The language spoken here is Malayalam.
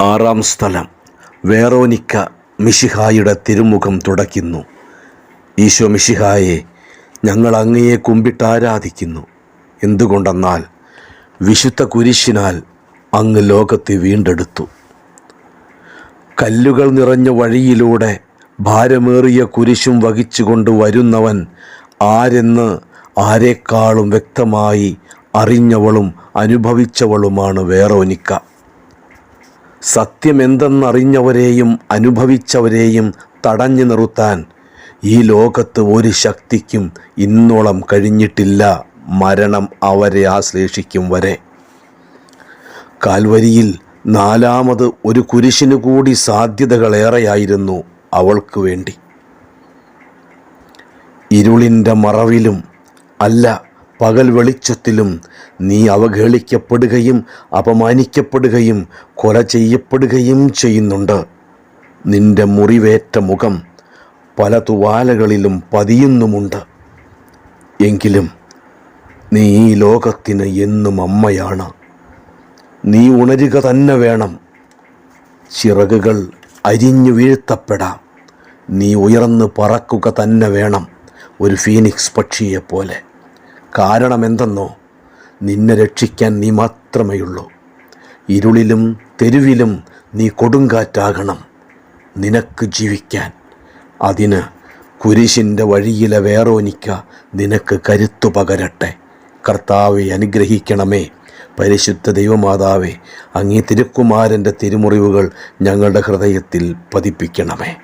ആറാം സ്ഥലം വേറോനിക്ക മിഷിഹായുടെ തിരുമുഖം തുടയ്ക്കുന്നു. ഈശോ മിഷിഹായെ ഞങ്ങൾ അങ്ങയെ കുമ്പിട്ട് ആരാധിക്കുന്നു. എന്തുകൊണ്ടെന്നാൽ വിശുദ്ധ കുരിശിനാൽ അങ്ങ് ലോകത്തെ വീണ്ടെടുത്തു. കല്ലുകൾ നിറഞ്ഞ വഴിയിലൂടെ ഭാരമേറിയ കുരിശും വഹിച്ചുകൊണ്ട് വരുന്നവൻ ആരെന്ന് ആരെക്കാളും വ്യക്തമായി അറിഞ്ഞവളും അനുഭവിച്ചവളുമാണ് വേറോനിക്ക. സത്യമെന്തെന്നറിഞ്ഞവരെയും അനുഭവിച്ചവരെയും തടഞ്ഞു നിർത്താൻ ഈ ലോകത്ത് ഒരു ശക്തിക്കും ഇന്നോളം കഴിഞ്ഞിട്ടില്ല മരണം അവരെ ആശ്ലേഷിക്കും വരെ. കാൽവരിയിൽ നാലാമത് ഒരു കുരിശിനു കൂടി സാധ്യതകളേറെയായിരുന്നു അവൾക്ക് വേണ്ടി. ഇരുളിന്റെ മറവിലും അല്ല പകൽ വെളിച്ചത്തിലും നീ അവഹേളിക്കപ്പെടുകയും അപമാനിക്കപ്പെടുകയും കൊല ചെയ്യപ്പെടുകയും ചെയ്യുന്നുണ്ട്. നിന്റെ മുറിവേറ്റ മുഖം പല തുവാലകളിലും പതിയുന്നുമുണ്ട്. എങ്കിലും നീ ഈ ലോകത്തിന് എന്നും അമ്മയാണ്. നീ ഉണരുക തന്നെ വേണം. ചിറകുകൾ അരിഞ്ഞു വീഴ്ത്തപ്പെടാം. നീ ഉയർന്ന് പറക്കുക തന്നെ വേണം ഒരു ഫീനിക്സ് പക്ഷിയെപ്പോലെ. കാരണം എന്തെന്നോ നിന്നെ രക്ഷിക്കാൻ നീ മാത്രമേയുള്ളൂ. ഇരുളിലും തെരുവിലും നീ കൊടുങ്കാറ്റാകണം നിനക്ക് ജീവിക്കാൻ. അതിന് കുരിശിന്റെ വഴിയിലെ വേറോനിക്ക നിനക്ക് കരുത്തു പകരട്ടെ. കർത്താവെ അനുഗ്രഹിക്കണമേ. പരിശുദ്ധ ദൈവമാതാവേ അങ്ങേ തിരുക്കുമാരന്റെ തിരുമുറിവുകൾ ഞങ്ങളുടെ ഹൃദയത്തിൽ പതിപ്പിക്കണമേ.